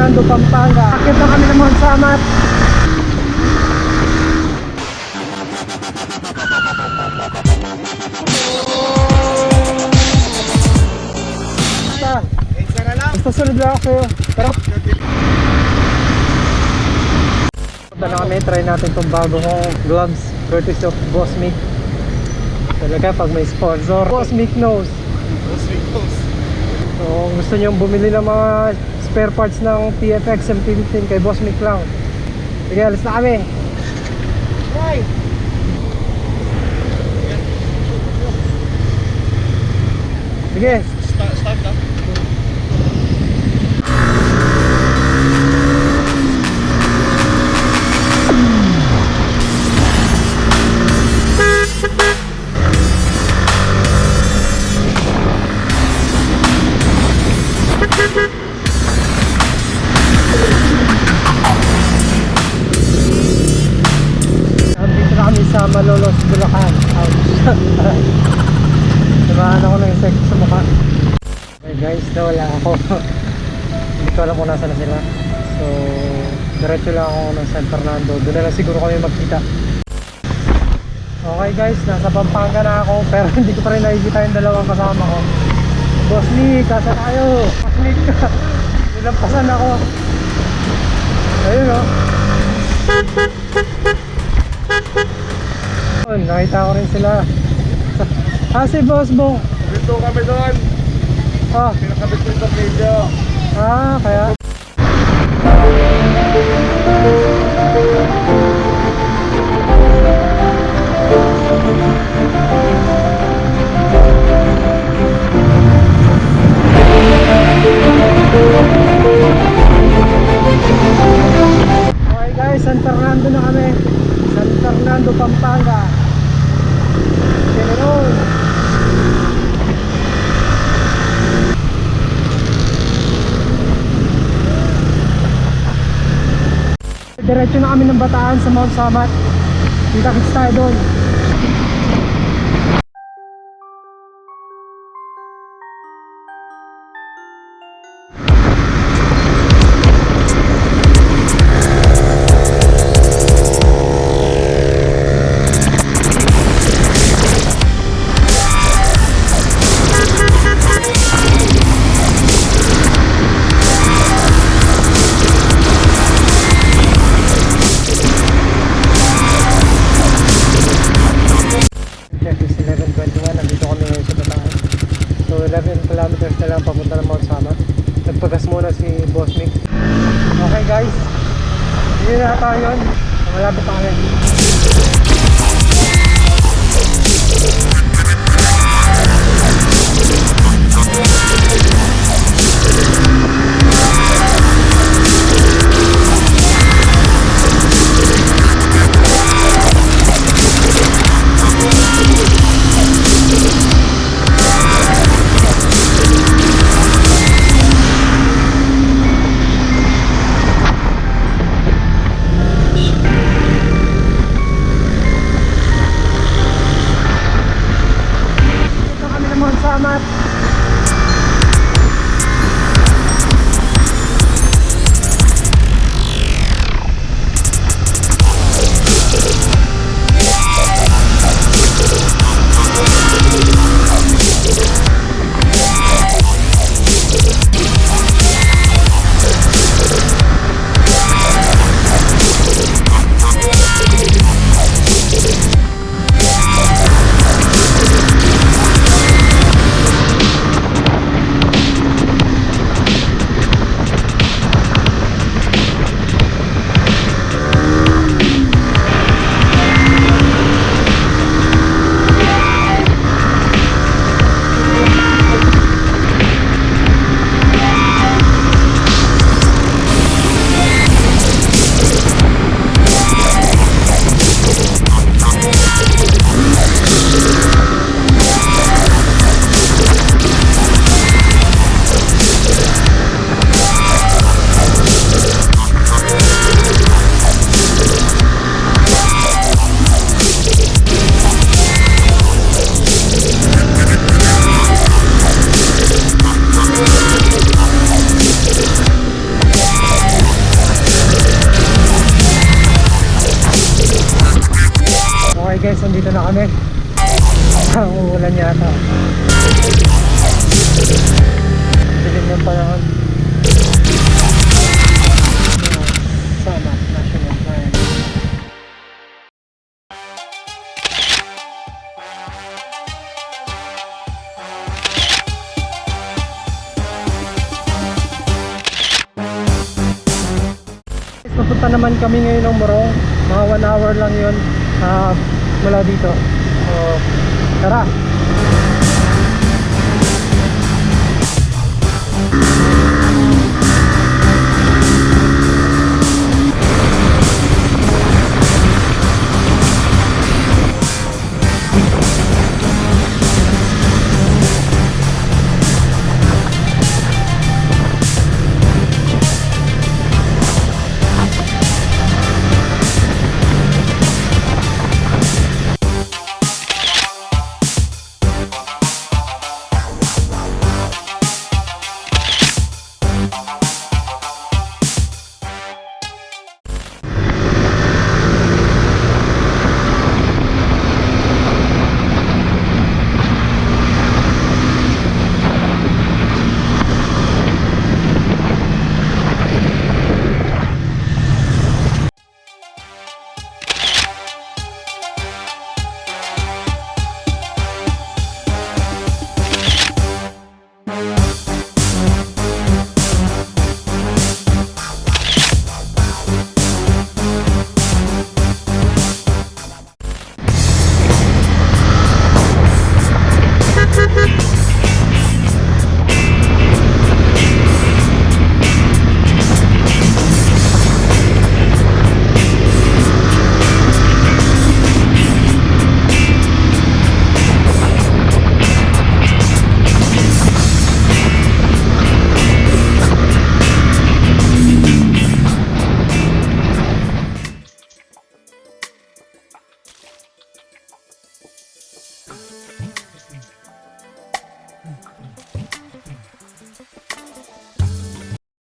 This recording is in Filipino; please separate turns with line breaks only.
Fernando, Pampanga. Akit na kami ng Mount Samat. Basta, basta sunod lang ako. Tara. Punta na kami, try natin itong bago kong gloves. Courtesy of Boss Mick. Talaga pag may sponsor. Boss Mick knows.
Dos weeks.
So, kung gusto nyo bumili ng mga spare parts ng TFX M15 kay Boss Mick lang. Sige, alis na kami.
Right.
Sige. Sa Malolos, Bulacan. Samahan ako ng insect sa mukha. Okay guys, nawala ako. Hindi ko alam kung nasa na sila. So, diretso lang ako ng San Fernando. Doon na lang siguro kami magkita. Okay guys, nasa Pampanga na ako. Pero hindi ko pa rin nakikita yung dalawang kasama ko. Boss Nick, kasa tayo. Boss Nick, nilampasan ako. Ayun oh. Yun, nakita ko rin sila. Ah, si Boss Bong.
Dito kami doon.
Ah,
Pinakabit ko yung video.
ah, kaya. Okay guys, San Fernando na kami. San Fernando, Pampanga. Diretso na kami ng Bataan sa Mount Samat. Kita-kits tayo doon. Lang papunta ng Mount Samat. Nagpagas muna si Boss Mick. Okay guys, hindi na tayo yun. Malapit na kami. Dito nandito na kami. Ang uulan yata. Dilim ng panahon. Sama, National Plan. Guys, Papunta naman kami ngayon ng Morong. Mga 1 hour lang yun ah, mula dito. So tara.